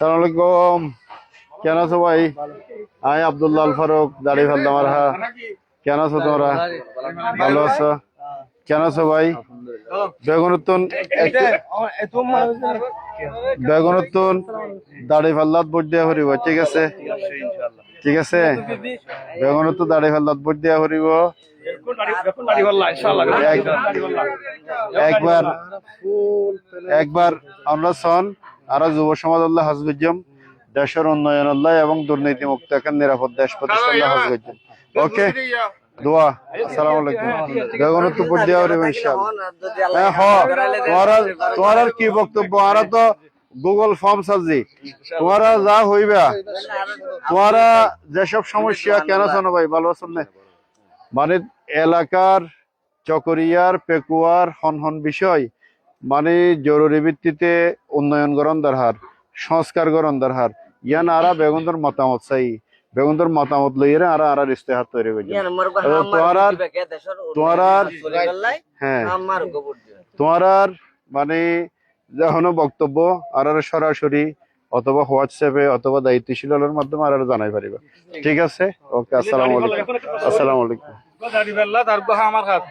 সালামালাইকুম। কেন আছো ভাই? আই আব্দুল্লাহ ফারুক দাড়ি ফেললাম আর হা। কেন আছো তোমরা? ভালো আছো? কেন আছো ভাই? বেগুনতুন বেগুনতুন দাড়ি ফাল্লাত ভোট দেওয়া হরিব ঠিক আছে? ঠিক আছে? বেগুনতো দাড়ি ফাল্লাত ভোট দেওয়া হরিব। একবার একবার আমরা সন আর যুব সমাজ আল্লাহ হাজগুজ্জম দেশের উন্নয়ন আল্লাহ এবং দুর্নীতি মুক্ত একটা নিরাপদ দেশ প্রতিষ্ঠা আল্লাহ ওকে হ্যাঁ তোমার যা হইবা। তোমারা যেসব সমস্যা, কেন ভাই? ভালো মানে এলাকার চকরিয়ার, পেকুয়ার হন হন বিষয় মানে জরুরি ভিত্তিতে উন্নয়ন গরণ দরকার সংস্কার গরণ দরকার ইয়ান আরা বেগুনদের মতামত চাই। বেগুনদের মতামত লইয়ে আরা আরা ইস্তেহার তৈরি করছে তোমার আর তোমার আর হ্যাঁ। তোমার আর মানে যখন বক্তব্য আর আর সরাসরি অথবা হোয়াটসঅ্যাপে অথবা দায়িত্বশীলের মাধ্যমে আর আর জানাই পারিবা। ঠিক আছে? ওকে আসসালামু আলাইকুম। আসসালামু আলাইকুম। আমার হাত।